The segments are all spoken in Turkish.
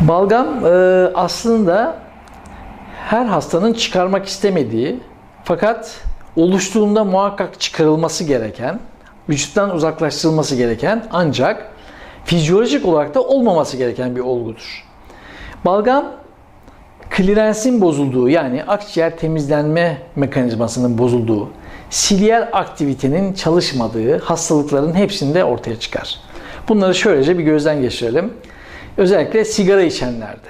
Balgam e, aslında her hastanın çıkarmak istemediği fakat oluştuğunda muhakkak çıkarılması gereken, vücuttan uzaklaştırılması gereken ancak fizyolojik olarak da olmaması gereken bir olgudur. Balgam klirensin bozulduğu yani akciğer temizlenme mekanizmasının bozulduğu, silyer aktivitenin çalışmadığı hastalıkların hepsinde ortaya çıkar. Bunları şöylece bir gözden geçirelim. Özellikle sigara içenlerde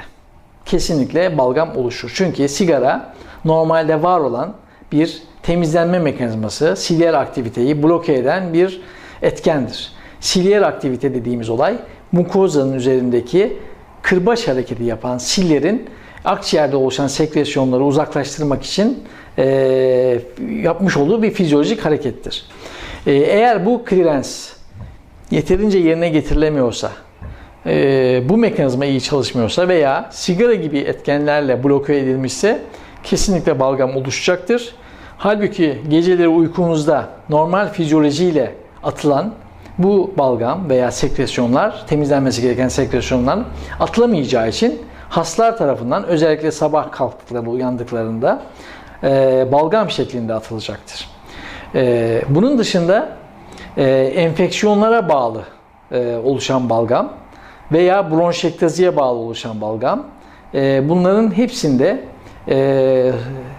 kesinlikle balgam oluşur. Çünkü sigara normalde var olan bir temizlenme mekanizması, silyer aktiviteyi bloke eden bir etkendir. Silyer aktivite dediğimiz olay mukozanın üzerindeki kırbaç hareketi yapan sillerin akciğerde oluşan sekresyonları uzaklaştırmak için e, yapmış olduğu bir fizyolojik harekettir. E, eğer bu klirens yeterince yerine getirilemiyorsa, e, bu mekanizma iyi çalışmıyorsa veya sigara gibi etkenlerle bloke edilmişse kesinlikle balgam oluşacaktır. Halbuki geceleri uykumuzda normal fizyolojiyle atılan bu balgam veya sekresyonlar, temizlenmesi gereken sekresyonlar atılamayacağı için hastalar tarafından özellikle sabah kalktıklarında, uyandıklarında e, balgam şeklinde atılacaktır. E, bunun dışında e, enfeksiyonlara bağlı e, oluşan balgam veya bronşektaziye bağlı oluşan balgam. E, bunların hepsinde e,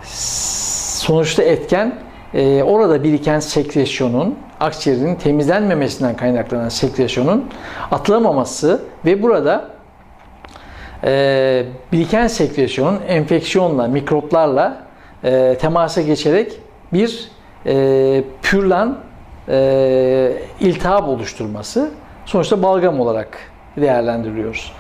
sonuçta etken e, orada biriken sekresyonun akciğerin temizlenmemesinden kaynaklanan sekresyonun atılamaması ve burada e, biriken sekresyonun enfeksiyonla, mikroplarla e, temasa geçerek bir e, pürlan e, iltihap oluşturması. Sonuçta balgam olarak değerlendiriyoruz.